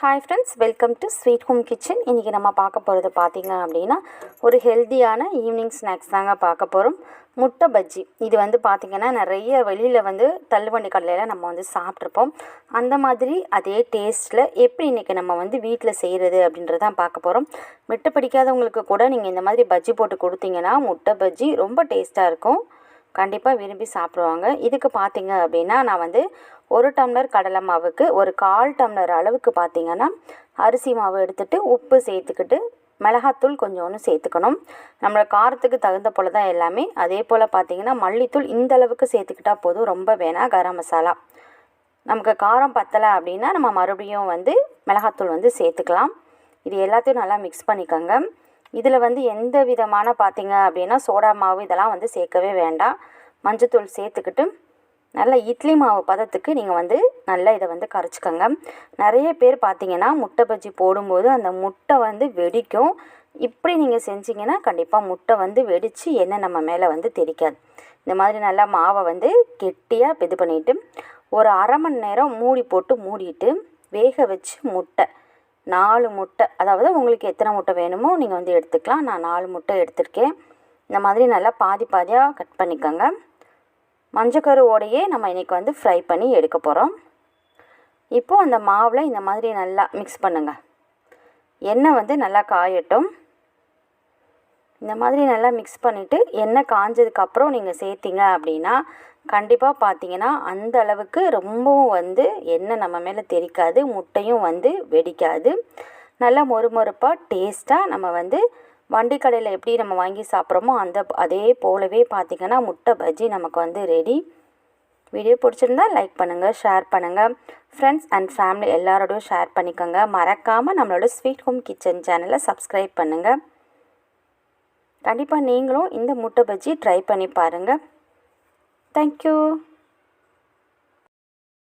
Hi friends welcome to sweet home kitchen இன்றைக்கி நம்ம பார்க்க போகிறது பார்த்திங்க அப்படின்னா ஒரு ஹெல்த்தியான ஈவினிங் ஸ்நாக்ஸ் தாங்க பார்க்க போகிறோம் முட்டை பஜ்ஜி. இது வந்து பார்த்திங்கன்னா நிறைய வெளியில் வந்து தள்ளுவண்டி கடையில் நம்ம வந்து சாப்பிட்ருப்போம் அந்த மாதிரி அதே டேஸ்ட்டில் எப்படி இன்றைக்கி நம்ம வந்து வீட்டில் செய்கிறது அப்படின்றதான் பார்க்க போகிறோம் முட்டை பிடிக்காதவங்களுக்கு கூட நீங்கள் இந்த மாதிரி பஜ்ஜி போட்டு கொடுத்தீங்கன்னா முட்டை பஜ்ஜி ரொம்ப டேஸ்ட்டாக இருக்கும். கண்டிப்பாக விரும்பி சாப்பிடுவாங்க. இதுக்கு பார்த்திங்க அப்படின்னா நான் வந்து ஒரு டம்ளர் கடலை மாவுக்கு ஒரு கால் டம்ளர் அளவுக்கு பார்த்தீங்கன்னா அரிசி மாவு எடுத்துகிட்டு உப்பு சேர்த்துக்கிட்டு மிளகாத்தூள் கொஞ்சோன்னு சேர்த்துக்கணும். நம்மளோட காரத்துக்கு தகுந்த போல் தான் எல்லாமே. அதே போல் பார்த்திங்கன்னா மல்லித்தூள் இந்த அளவுக்கு சேர்த்துக்கிட்டால் போதும். ரொம்ப வேணாம் கரம் மசாலா. நமக்கு காரம் பத்தலை அப்படின்னா நம்ம மறுபடியும் வந்து மிளகாத்தூள் வந்து சேர்த்துக்கலாம். இது எல்லாத்தையும் நல்லா மிக்ஸ் பண்ணிக்கோங்க. இதில் வந்து எந்த விதமான பார்த்தீங்க அப்படின்னா சோடா மாவு இதெல்லாம் வந்து சேர்க்கவே வேண்டாம். மஞ்சத்தூள் சேர்த்துக்கிட்டு நல்லா இட்லி மாவு பதத்துக்கு நீங்கள் வந்து நல்லா இதை வந்து கரைச்சிக்கோங்க. நிறைய பேர் பார்த்தீங்கன்னா முட்டை பஜ்ஜி போடும்போது அந்த முட்டை வந்து வெடிக்கும். இப்படி நீங்கள் செஞ்சிங்கன்னா கண்டிப்பாக முட்டை வந்து வெடித்து எண்ணெய் நம்ம மேலே வந்து தெரிக்காது இந்த மாதிரி நல்லா மாவை வந்து கெட்டியாக இது பண்ணிவிட்டு ஒரு அரை மணி நேரம் மூடி போட்டு மூடிட்டு வேக வச்சு முட்டை நாலு முட்டை அதாவது உங்களுக்கு எத்தனை முட்டை வேணுமோ நீங்கள் வந்து எடுத்துக்கலாம். நான் நாலு முட்டை எடுத்திருக்கேன். இந்த மாதிரி நல்லா பாதி பாதியாக கட் பண்ணிக்கோங்க. மஞ்சக்கருவோடையே நம்ம இன்றைக்கி வந்து ஃப்ரை பண்ணி எடுக்க போகிறோம் இப்போது அந்த மாவில் இந்த மாதிரி நல்லா மிக்ஸ் பண்ணுங்கள் எண்ணெய் வந்து நல்லா காயட்டும். இந்த மாதிரி நல்லா மிக்ஸ் பண்ணிவிட்டு எண்ணெய் காஞ்சதுக்கப்புறம் நீங்கள் சேர்த்திங்க அப்படின்னா கண்டிப்பாக பார்த்தீங்கன்னா அந்த அளவுக்கு ரொம்பவும் வந்து எண்ணெய் நம்ம மேலே தெரிக்காது முட்டையும் வந்து வெடிக்காது. நல்லா மொறுமொறுப்பாக டேஸ்ட்டாக நம்ம வந்து வண்டி கடையில் எப்படி நம்ம வாங்கி சாப்பிட்றோமோ அந்த அதே போலவே பார்த்திங்கன்னா முட்டை பஜ்ஜி நமக்கு வந்து ரெடி வீடியோ பிடிச்சிருந்தா லைக் பண்ணுங்கள் ஷேர் பண்ணுங்கள் ஃப்ரெண்ட்ஸ் அண்ட் ஃபேமிலி எல்லாரோடையும் ஷேர் பண்ணிக்கோங்க. மறக்காமல் நம்மளோட ஸ்வீட் ஹோம் கிச்சன் சேனலை சப்ஸ்கிரைப் பண்ணுங்கள் கண்டிப்பாக நீங்களும் இந்த முட்டை பஜ்ஜி ட்ரை பண்ணி பாருங்கள் தேங்க்யூ